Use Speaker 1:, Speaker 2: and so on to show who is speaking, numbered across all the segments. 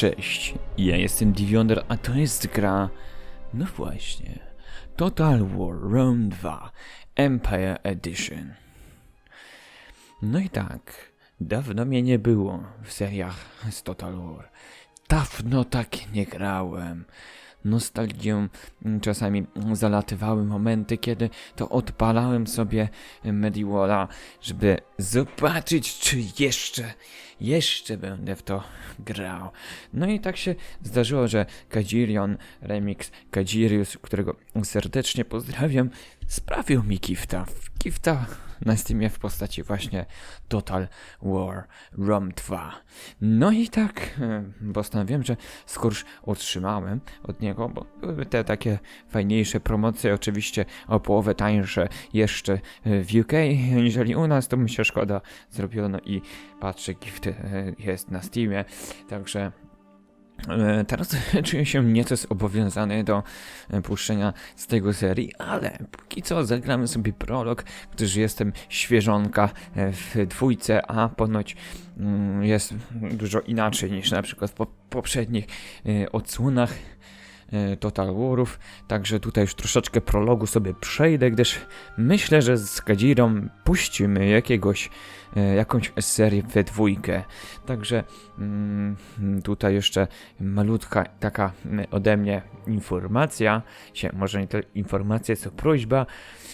Speaker 1: Cześć, ja jestem Divioner, a to jest gra, no właśnie, Total War Rome 2 Empire Edition. No i tak, dawno mnie nie było w seriach z Total War. Dawno tak nie grałem. Nostalgią czasami zalatywały momenty, kiedy to odpalałem sobie Mediwalla, żeby zobaczyć, czy jeszcze, jeszcze będę w to grał. No i tak się zdarzyło, że Kadzirion Remix Kadzirius, którego serdecznie pozdrawiam, sprawił mi gifta. Gifta na Steamie w postaci właśnie Total War Rom 2. No i tak e, postanowiłem, że skoro otrzymałem od niego, bo te takie fajniejsze promocje, oczywiście o połowę tańsze jeszcze e, w UK, aniżeli u nas, to mi się szkoda zrobiło, no i patrzę, gift e, jest na Steamie, także Teraz czuję się nieco zobowiązany do e, puszczenia z tego serii, ale póki co zagramy sobie prolog, gdyż jestem świeżonka e, w dwójce, a ponoć mm, jest dużo inaczej niż na przykład w po poprzednich e, odsłonach e, Total Warów, także tutaj już troszeczkę prologu sobie przejdę, gdyż myślę, że z Kadzirą puścimy jakiegoś, e, jakąś serię we dwójkę. Także mm, tutaj jeszcze malutka taka mm, ode mnie informacja, się, może nie to informacja, co prośba,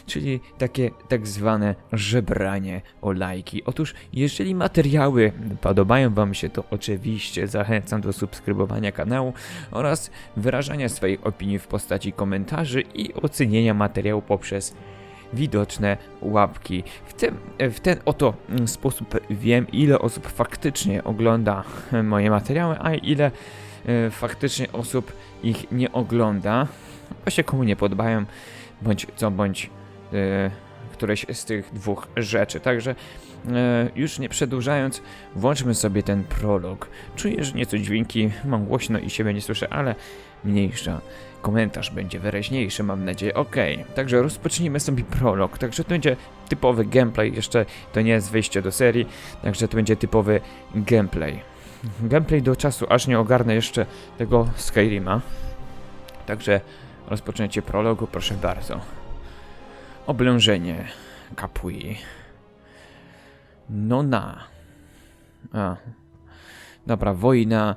Speaker 1: czyli takie tak zwane żebranie o lajki. Otóż, jeżeli materiały podobają Wam się, to oczywiście zachęcam do subskrybowania kanału oraz wyrażania swojej opinii w postaci komentarzy i ocenienia materiału poprzez widoczne łapki. W, tym, w ten oto mm, sposób wiem, ile osób faktycznie ogląda moje materiały, a ile e, faktycznie osób ich nie ogląda. Właśnie komu nie podobają, bądź co bądź e, któreś z tych dwóch rzeczy. Także e, już nie przedłużając, włączmy sobie ten prolog. Czuję, że nieco dźwięki mam głośno i siebie nie słyszę, ale mniejsza. Komentarz będzie wyraźniejszy, mam nadzieję. Okej, także rozpocznijmy sobie prolog. Także to będzie typowy gameplay, jeszcze to nie jest wejście do serii, także to będzie typowy gameplay. Gameplay do czasu, aż nie ogarnę jeszcze tego Skyrima. Także rozpoczęcie prologu, proszę bardzo. Oblężenie Kapui. No na. A. Dobra, wojna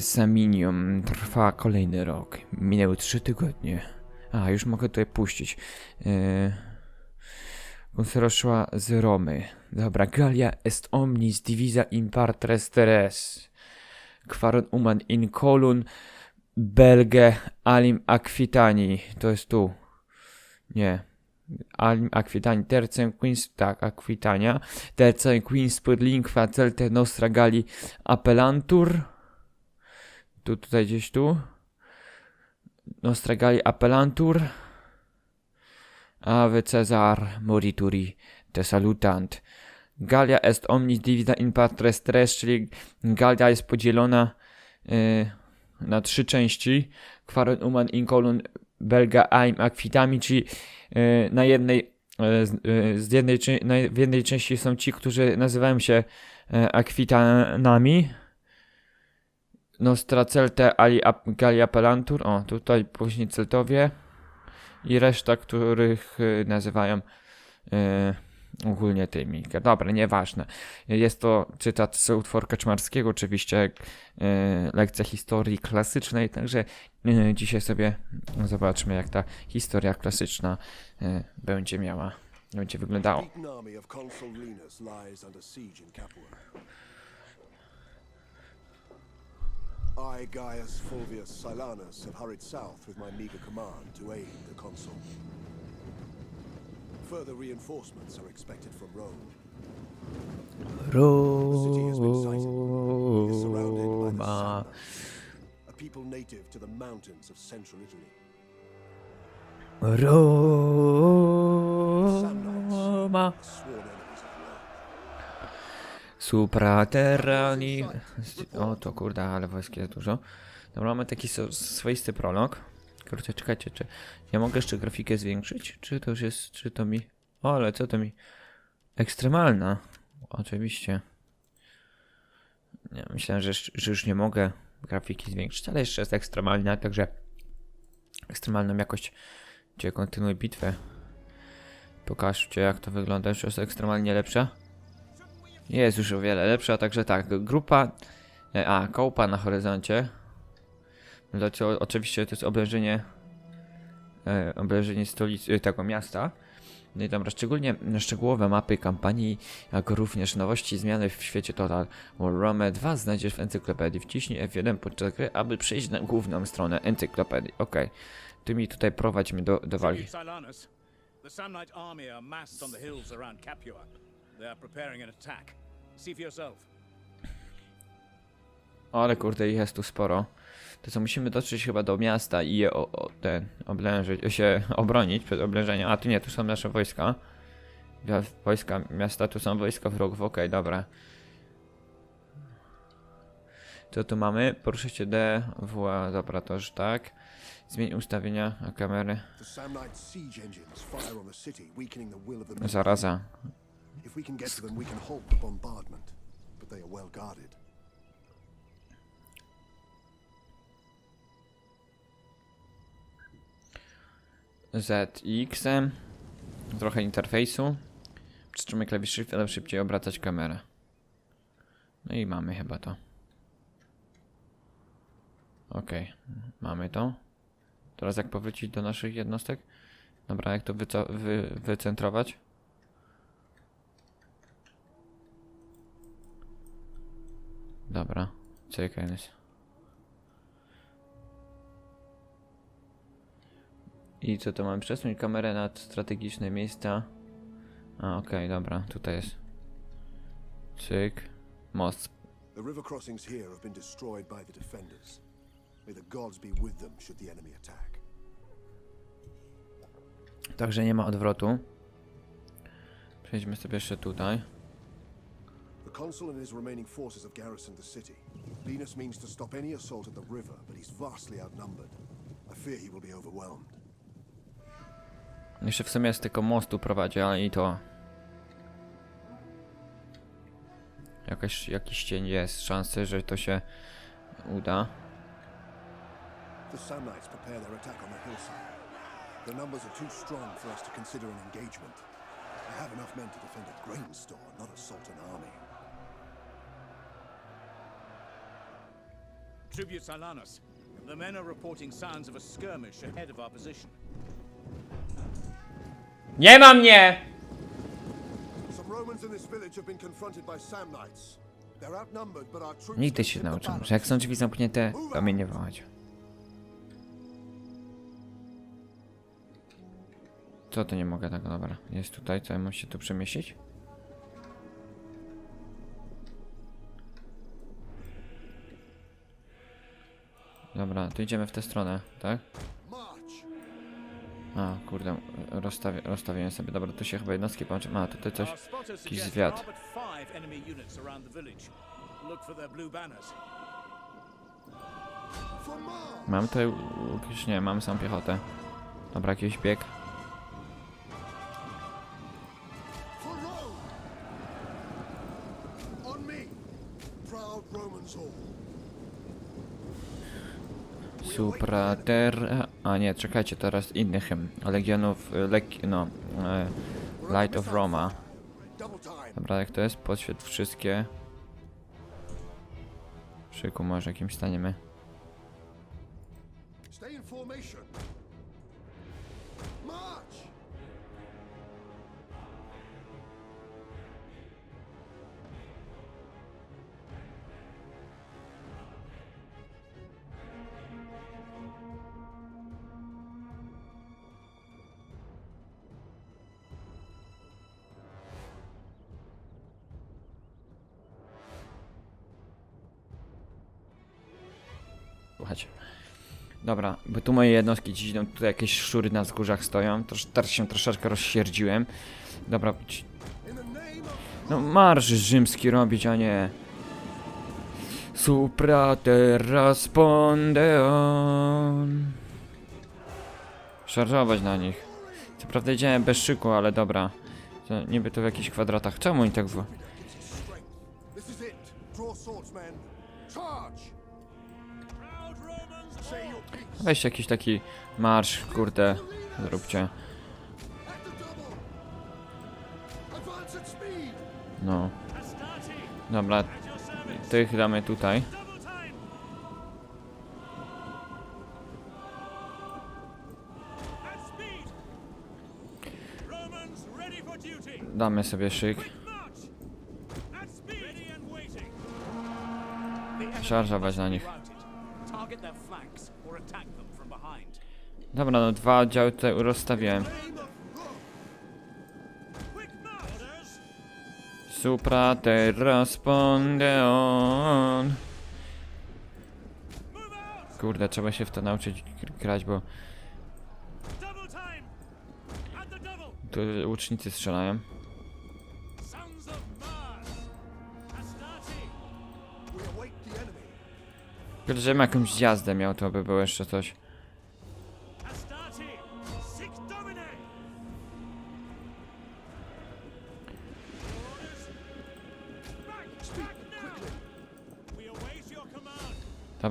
Speaker 1: Saminium trwa kolejny rok. Minęły trzy tygodnie. A, już mogę tutaj puścić. Yy... Gonzalo szła z Romy. Dobra, Galia est omnis divisa in partres teres. Quaron uman in colun belge alim aquitani. To jest tu. Nie. Alim aquitani tercem quins, tak, aquitania. Tercem quins per lingua celte nostra gali appellantur. Tu, tutaj gdzieś tu. Nostra gali appellantur. Ave Cezar morituri te salutant. Galia est omnis divisa in partres tres, czyli Galia jest podzielona y, na trzy części. Quaron uman in colon belga aim aquitami, czyli y, na jednej y, y, z jednej, w jednej części są ci, którzy nazywają się y, akwitanami. Nostra celte ali ap, Galia pelantur. O, tutaj później celtowie i reszta, których y, nazywają y, ogólnie tymi. Dobra, nieważne. Jest to cytat z utworu Kaczmarskiego, oczywiście y, lekcja historii klasycznej, także dzisiaj sobie zobaczmy, jak ta historia klasyczna będzie miała, będzie wyglądała.
Speaker 2: I, Gaius Fulvius Silanus, have hurried south with my meager command to aid the consul. Further reinforcements are expected from Rome. Rome.
Speaker 1: Roma.
Speaker 2: a people native to the mountains of central Italy.
Speaker 1: Roma. Supraterrani. O, to kurde, ale wojsk jest dużo. Dobra, mamy taki so- swoisty prolog. Kurczę, czekajcie, czy ja mogę jeszcze grafikę zwiększyć? Czy to już jest, czy to mi... O, ale co to mi... Ekstremalna. Oczywiście. Nie, myślałem, że, że już nie mogę grafiki zwiększyć, ale jeszcze jest ekstremalna, także ekstremalną jakość. Gdzie kontynuuj bitwę. Pokażcie jak to wygląda, już jest ekstremalnie lepsza. Jest już o wiele lepsza, także tak, grupa, e, a, kołpa na horyzoncie. Dlatego oczywiście to jest oblężenie, e, oblężenie stolicy, e, tego miasta. No i dobra, szczególnie szczegółowe mapy kampanii, jak również nowości zmiany w świecie Total War Rome 2 znajdziesz w encyklopedii. Wciśnij F1 podczas gry, aby przejść na główną stronę encyklopedii. Okej, ty mi tutaj prowadź mnie do, do walki.
Speaker 3: They are preparing an attack. See for yourself.
Speaker 1: Ale kurde, ich jest tu sporo. To co, musimy dotrzeć chyba do miasta i je o, o, ten, oblężyć, się obronić przed oblężeniem. A, tu nie, tu są nasze wojska. Wojska miasta, tu są wojska wrogów, okej, dobra. Co tu mamy? Proszę cię D, W, dobra, to już tak. Zmień ustawienia kamery. Zaraza.
Speaker 2: If we can get to them, we can halt the bombardment. But they are well guarded.
Speaker 1: ZX. Trochę interfejsu. Przytrzymaj klawisz ale szybciej obracać kamerę. No i mamy chyba to. Okej, mamy to. Teraz jak powrócić do naszych jednostek? Dobra, jak to wycentrować? Dobra, CKNS. I co to mamy? Przesunąć kamerę nad strategiczne miejsca. A, okej, dobra, tutaj jest. Cyk. Most.
Speaker 2: The river crossings here have been destroyed by the defenders. May the gods be with them should the enemy attack.
Speaker 1: Także nie ma odwrotu. Przejdźmy sobie jeszcze tutaj.
Speaker 2: The consul and his remaining forces have garrisoned the city. Venus means to stop any assault at the river, but he's vastly outnumbered. I fear he will be overwhelmed.
Speaker 1: Jeszcze w sumie z tylko mostu prowadzi, ale i to. Jakaś, jakiś cień jest, szansy, że to się uda.
Speaker 2: The Samnites prepare their attack on the hillside. Their numbers are too strong for us to consider an engagement. I have enough men to defend a grain store, not assault an army.
Speaker 3: Tribute Silanus. The men are reporting signs of a skirmish ahead of our position.
Speaker 1: Nie ma mnie!
Speaker 2: Some Romans in this village have been confronted by Samnites. They're outnumbered, but our troops
Speaker 1: Nigdy się
Speaker 2: balance.
Speaker 1: że jak są drzwi zamknięte, to mnie nie wołać. Co to nie mogę tak, dobra. Jest tutaj, co ja muszę się tu przemieścić? Dobra, to idziemy w tę stronę, tak? A, kurde, rozstawi rozstawiłem sobie. Dobra, tu się chyba jednostki połączą. A, tutaj coś. Jakiś zwiat. Mam tutaj jakieś, nie, mam sam piechotę. Dobra, jakiś bieg. Suprater... A nie, czekajcie, teraz inny hymn. Legionów... Lek... no... E, Light of Roma. Dobra, jak to jest? Podświet wszystkie. Szyku może jakimś staniemy.
Speaker 2: Stay in formation.
Speaker 1: Dobra, bo tu moje jednostki dziś idą, tutaj jakieś szczury na wzgórzach stoją. Trosz, teraz się troszeczkę rozsierdziłem. Dobra, no marsz rzymski robić, a nie... Suprater respondeon. Szarżować na nich. Co prawda idziemy bez szyku, ale dobra. To niby to w jakichś kwadratach. Czemu oni tak w... Weźcie jakiś taki marsz, kurde, zróbcie. No. Dobra, tych damy tutaj. Damy sobie szyk. Szarżować na nich. Dobra, no dwa oddziały tutaj rozstawiłem. Supra te responde on.
Speaker 3: Move out.
Speaker 1: Kurde, trzeba się w to nauczyć gr- grać, bo tu łucznicy strzelają. Kurde, żebym jakąś zjazdę miał, to by było jeszcze coś.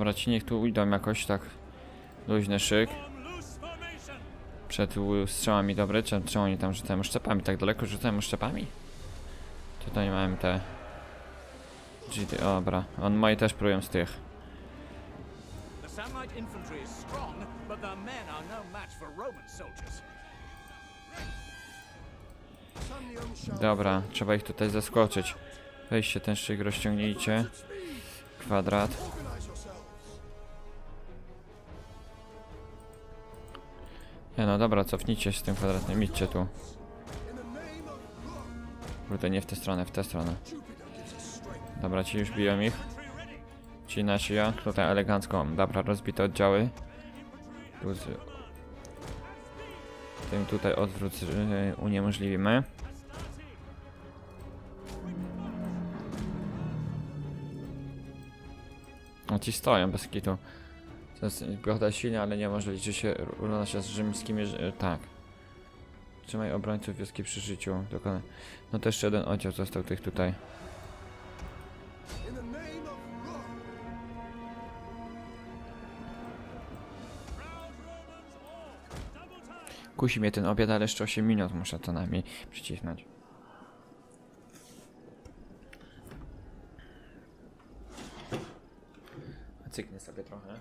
Speaker 1: Dobra, ci niech tu idą jakoś tak. Luźny szyk. Przed strzałami dobre, czemu oni tam rzucają szczepami? Tak daleko rzucają szczepami? Tutaj mamy te... GD, dobra. On moi też próbują z tych.
Speaker 3: The Samnite infantry is strong, but their men are no match for Roman soldiers.
Speaker 2: Samnium shall
Speaker 1: Dobra, trzeba ich tutaj zaskoczyć. Weźcie ten szyk, rozciągnijcie. Kwadrat. Nie no dobra, cofnijcie się z tym kwadratem, idźcie tu. Kurde, nie w tę stronę, w tę stronę. Dobra, ci już biją ich. Ci nasi ja, tutaj elegancko. Dobra, rozbite oddziały. Tu z... Tym tutaj odwrót yy, uniemożliwimy. No ci stoją bez kitu. To jest silnie, ale nie może liczyć się równa się z rzymskimi... ży- Tak. Trzymaj obrońców wioski przy życiu. Dokładnie. No to jeszcze jeden oddział został tych tutaj. Kusi mnie ten obiad, ale jeszcze 8 minut muszę co najmniej przycisnąć. Cyknę sobie trochę.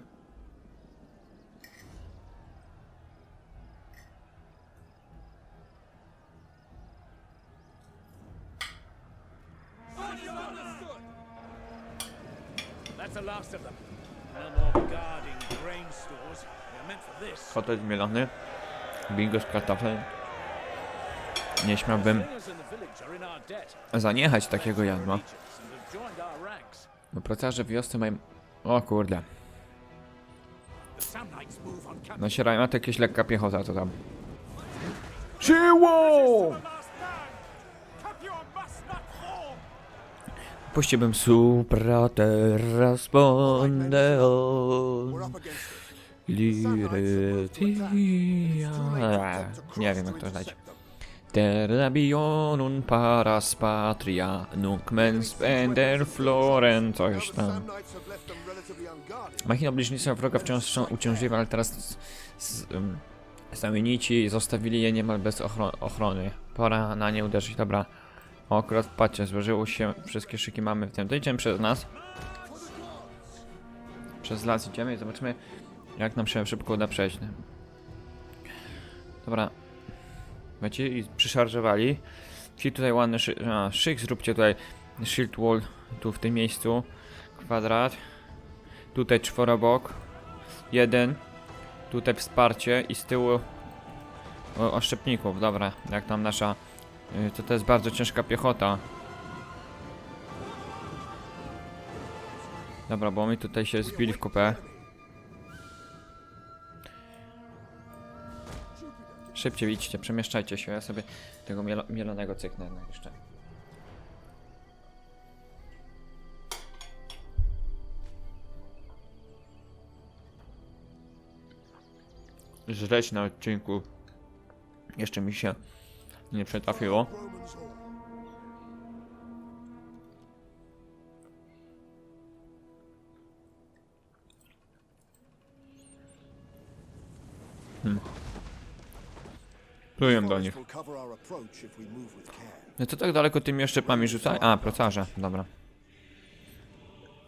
Speaker 3: Meant for this.
Speaker 1: Kotel mielony. Bingo z kartoflem. Nie śmiałbym zaniechać takiego jadła.
Speaker 3: Legions and have joined our ranks.
Speaker 1: Bo procarze w wiosce mają... O kurde. Nasierają, a to jakieś lekka piechota to tam. Siło! Puściłbym supra terra Liretia. Nie wiem jak to dać. Terra bionum paras patria, nunc mens spender florem, coś tam. Machina bliźnica wroga wciąż są uciążliwe, ale teraz z, z, um, same nici zostawili je niemal bez ochro ochrony. Pora na nie uderzyć, dobra. O, akurat patrzcie, złożyło się, wszystkie szyki mamy w tym. Idziemy przez nas. Przez las idziemy i zobaczymy, jak nam się szybko uda przejść. Dobra. Wiecie, i przyszarżowali. Ci tutaj ładny szyk, zróbcie tutaj shield wall, tu w tym miejscu. Kwadrat. Tutaj czworobok. Jeden. Tutaj wsparcie i z tyłu o, oszczepników. Dobra, jak tam nasza... y, To to jest bardzo ciężka piechota. Dobra, bo my tutaj się zbili w kupę. Szybciej idźcie, przemieszczajcie się. Ja sobie tego mielo mielonego cyknę no jeszcze. Żreć na odcinku. Jeszcze mi się nie przytrafiło.
Speaker 2: Romans all.
Speaker 1: Pluję do nich. No co tak daleko tymi jeszcze pami rzucaj? A, procarze, dobra.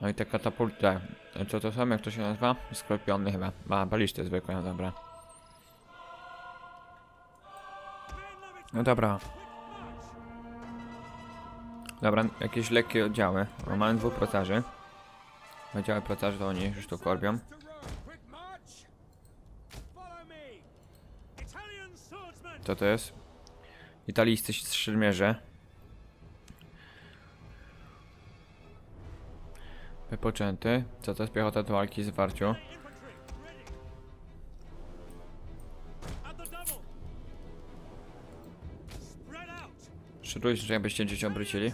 Speaker 1: No i te katapulty. Co to są? Jak to się nazywa? Skorpiony chyba. A, balisty zwykłe, no dobra. No dobra. Dobra, jakieś lekkie oddziały. Bo Mamy dwóch procarzy. Oddziały procarzy to oni już tu korbią.
Speaker 3: Quick march! Follow me! Italian
Speaker 1: Co to jest? Italijscy szermierze. Wypoczęty. Co to jest piechota do walki z
Speaker 3: out!
Speaker 1: Szyruj, że jakbyście dzieci obrócili.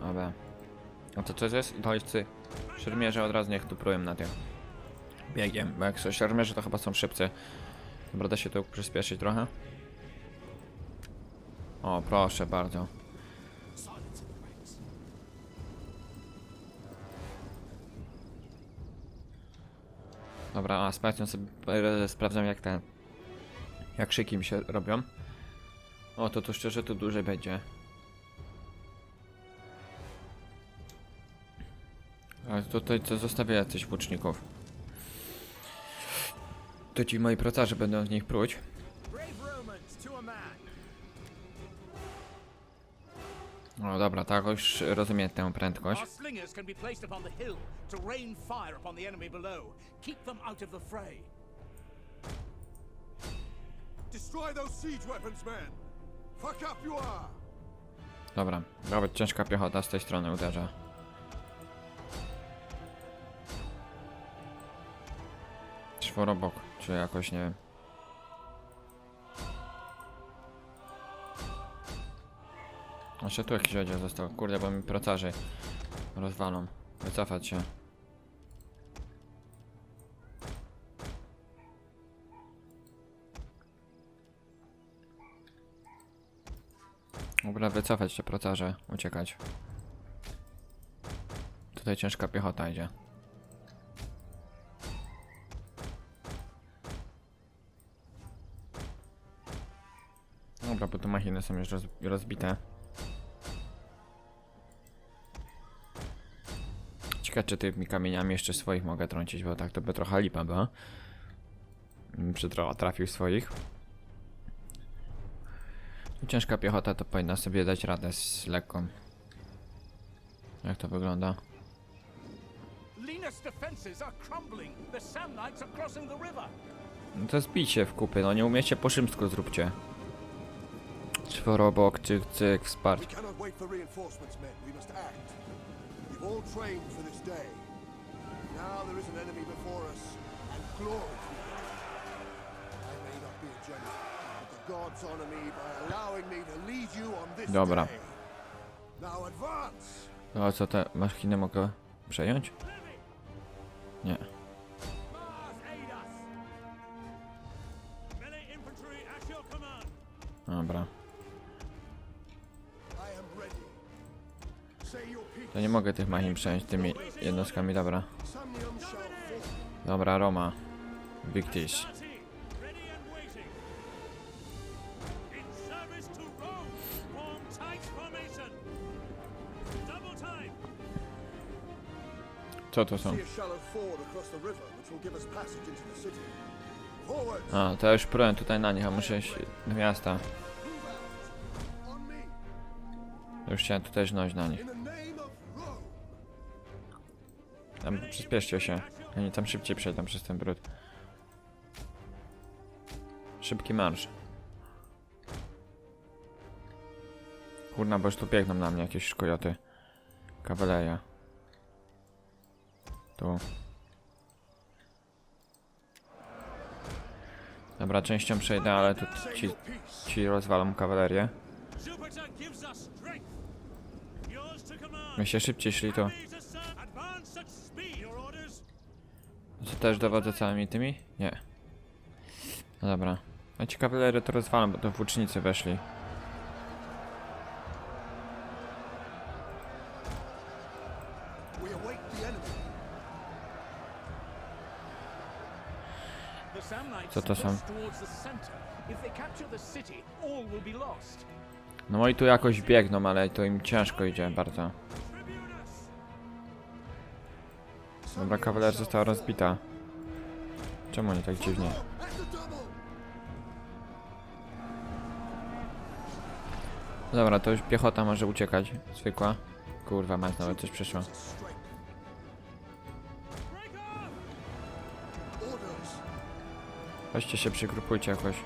Speaker 1: Dobra. A to co to jest? Italijscy szermierze od razu niech tu prują na tym. Biegiem, bo jak są szermierze to chyba są szybcy. Dobra, da się tu przyspieszyć trochę? O, proszę bardzo. Dobra, a sprawdzam sobie, e, sprawdzam jak ten, jak szyki mi się robią. O, to tu szczerze tu dłużej będzie. Ale tutaj to zostawię jacyś łuczników. To ci moi procarze będą z nich pruć. No dobra, tak już rozumiem tę prędkość. Dobra, nawet ciężka piechota z tej strony uderza. Czworobok, czy jakoś nie. Jeszcze tu jakiś oddział został. Kurde, bo mi procarzy rozwalą. Wycofać się. Ogóle wycofać się procarze, uciekać. Tutaj ciężka piechota idzie. Dobra, bo tu machiny są już roz, rozbite. Ciekawe, czy tymi kamieniami jeszcze swoich mogę trącić, bo tak to by trochę lipa była. Mm, Przytroła trafił swoich. Ciężka piechota to powinna sobie dać radę z lekką. Jak to wygląda? No to zbijcie w kupy, no nie umiecie po szymsku zróbcie. Czworobok, cyk, cyk, wsparcie.
Speaker 2: cannot wait for reinforcements, men. We must act. We've all trained for this day. Now there is an enemy before us, and glory to it. I may not be a general, but the gods honor me by allowing me to lead you on this
Speaker 1: Dobra.
Speaker 2: day. Now advance!
Speaker 1: No a co te machiny mogę przejąć? Nie.
Speaker 3: Mars
Speaker 1: To nie mogę tych machin przejąć tymi jednostkami, dobra. Dobra, Roma.
Speaker 3: Double time.
Speaker 1: Co to są?
Speaker 2: A
Speaker 1: to ja już prułem tutaj na nich, a muszę iść do miasta. Już chciałem tutaj żnąć na nich. Tam przyspieszcie się. Oni tam szybciej przejdą przez ten brud. Szybki marsz. Kurna, bo już tu biegną na mnie jakieś kojoty. Kawaleria. Tu. Dobra, częścią przejdę, ale tu ci, ci rozwalą kawalerię. My się szybciej szli, to,
Speaker 3: To
Speaker 1: też dowodzę całymi tymi? Nie. No dobra. A ci kawalery to rozwalam, bo to włócznicy weszli. Co to są? No i tu jakoś biegną, ale to im ciężko idzie bardzo. Dobra, kawaler została rozbita. Czemu nie tak dziwnie? Dobra, to już piechota może uciekać. Zwykła. Kurwa, mać nawet coś przyszło. Weźcie się, przygrupujcie jakoś.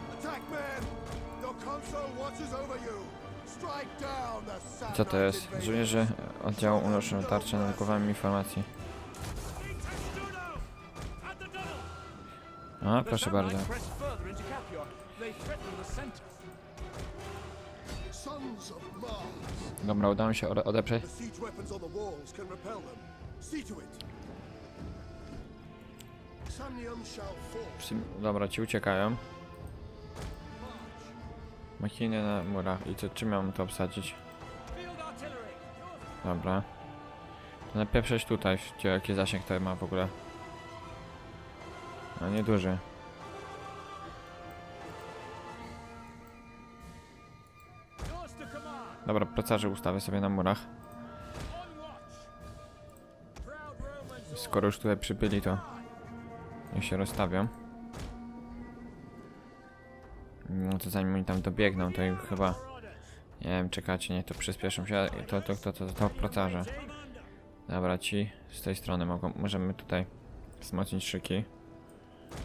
Speaker 1: Co to jest? Żołnierze oddziału unoszą tarczę nad głowami informacji.
Speaker 2: Them. See to it! Samnium shall fall.
Speaker 1: Przy- Dobra, ci uciekają. Machiny na murach. I co, czym mam to obsadzić? Dobra. To napieprzeć tutaj, gdzie jaki zasięg to ma w ogóle. No nieduży. Dobra, procarze ustawię sobie na murach. Skoro już tutaj przybyli, to niech się rozstawią. No to zanim oni tam dobiegną, to ich chyba... Nie wiem, czekacie, nie, to przyspieszą się. To, to, to, to, to, to procarze. Dobra, ci z tej strony mogą, możemy tutaj wzmocnić szyki.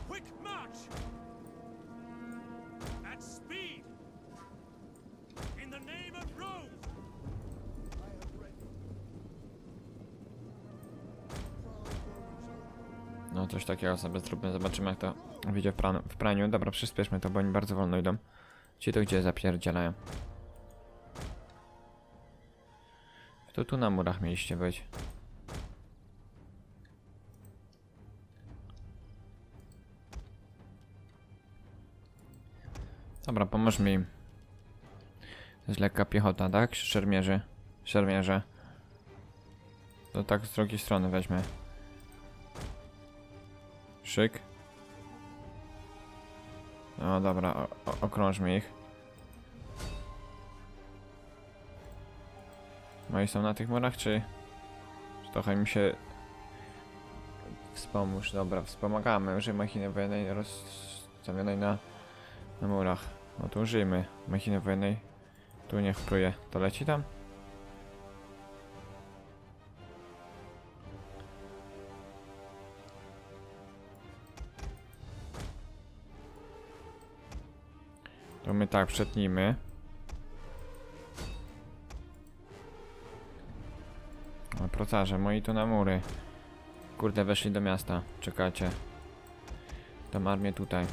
Speaker 3: Quick march! At speed! In the name of Rome!
Speaker 1: No coś takiego sobie zróbmy, zobaczymy jak to wyjdzie w, praniu. w praniu. Dobra, przyspieszmy to, bo oni bardzo wolno idą. Ci to gdzie zapierdzielają? To tu na murach mieliście być. Dobra, pomóżmy im. To jest lekka piechota, tak? Szermierzy. Szermierze. To tak z drugiej strony weźmy. Szyk. No dobra, okrążmy ich. No i są na tych murach, czy... czy trochę mi się... Wspomóż, dobra, wspomagamy. Użyj machiny wojennej rozstawionej na, na murach. No to użyjmy machiny wojennej. Tu niech pruje. To leci tam? To my tak przetnijmy. O, procarze, moi tu na mury. Kurde, weszli do miasta. Czekajcie. Tam armię tutaj.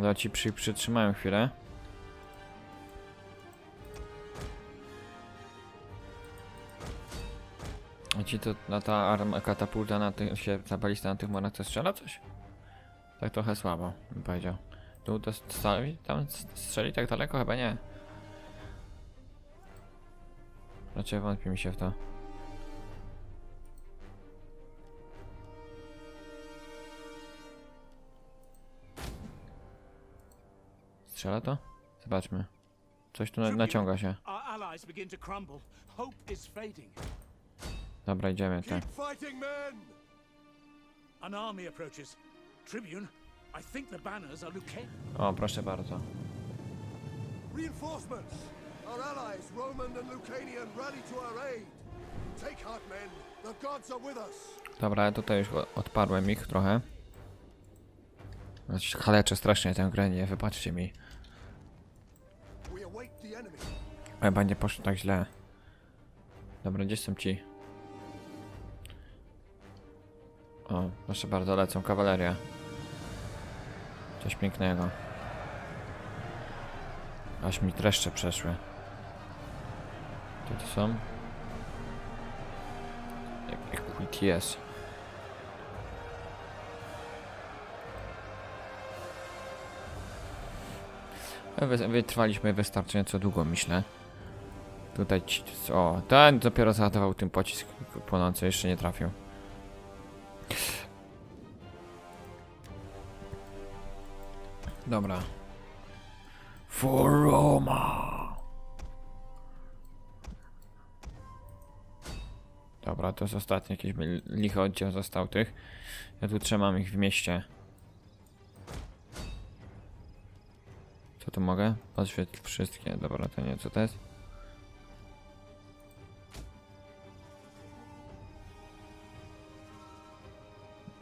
Speaker 1: Ale ci przy, przytrzymają chwilę. A ci to na ta arma katapulta na tych się ta balista na tych murach to strzela coś? Tak trochę słabo, bym powiedział. Tu to stali, tam strzeli tak daleko? Chyba nie. Raczej wątpi mi się w to. Strzela to? Zobaczmy. Coś tu na naciąga się. Dobra, idziemy tak.
Speaker 3: Are Lucane.
Speaker 1: O, proszę bardzo.
Speaker 2: Reinforcements! Our allies, Roman and Lucanian, rally to our aid! Take heart, men! The gods are with us!
Speaker 1: Dobra, ja tutaj już odparłem ich trochę. Znaczy, Haleczę strasznie tę grę, nie wybaczcie mi. Chyba nie poszło tak źle. Dobra, gdzie są ci? O, proszę bardzo, lecą kawaleria. Coś pięknego. Aż mi dreszcze przeszły. To są? Jak QTS. Wy- Wytrwaliśmy wystarczająco długo, myślę. Tutaj ci... O, ten dopiero zaatakował tym pocisk płonący, jeszcze nie trafił. Dobra. For Roma! Dobra, to jest ostatni jakiś lichy oddział został tych. Ja tu trzymam ich w mieście. Tu mogę? Podświetl wszystkie. Dobra, to nie, co to jest?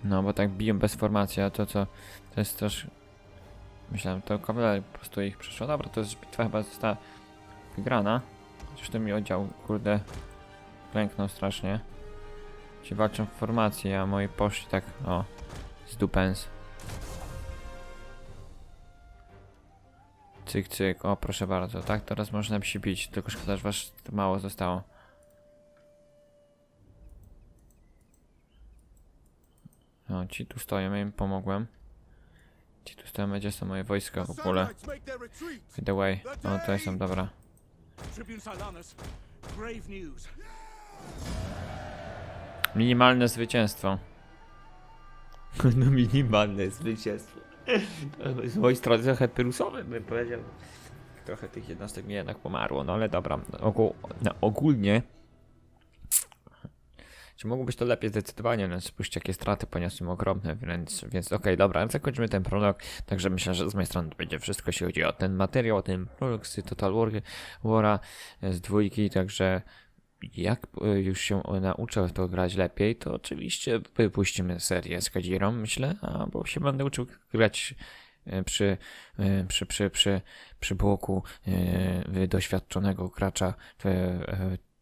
Speaker 1: No, bo tak biją bez formacji, a to co... To jest też... Myślałem, to kawaleria po prostu ich przeszło. Dobra, to jest bitwa chyba została wygrana. Chociaż ten mi oddział, kurde, klęknął strasznie. Ci walczą w formacji, a moi poszli tak, o, z dupens. Cyk, cyk, o proszę bardzo, tak, teraz można się bić, tylko szkoda, że was mało zostało. No, ci tu stoją, ja im pomogłem. Ci tu stoją, gdzie są moje wojska w ogóle.
Speaker 2: Samnites make their retreat.
Speaker 1: By the way, o, to są, dobra. Minimalne zwycięstwo. No minimalne zwycięstwo. Z mojej strony trochę pyrusowy bym powiedział. Trochę tych jednostek mi jednak pomarło, no ale dobra. Ogół, no, ogólnie czy mogło być to lepiej zdecydowanie, no spójrzcie jakie straty poniosłem ogromne, więc, więc okej, dobra, zakończymy ten prolog, także myślę, że z mojej strony będzie wszystko, jeśli chodzi o ten materiał, o ten prolog z Total War, War'a z dwójki, także jak e, już się nauczę to grać lepiej, to oczywiście wypuścimy serię z Kadzirą, myślę, albo się będę uczył grać e, przy, e, przy, przy, przy, przy boku doświadczonego gracza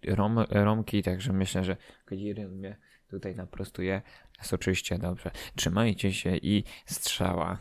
Speaker 1: rom, Romki, także myślę, że Kadziry mnie tutaj naprostuje. Jest oczywiście dobrze. Trzymajcie się i strzała.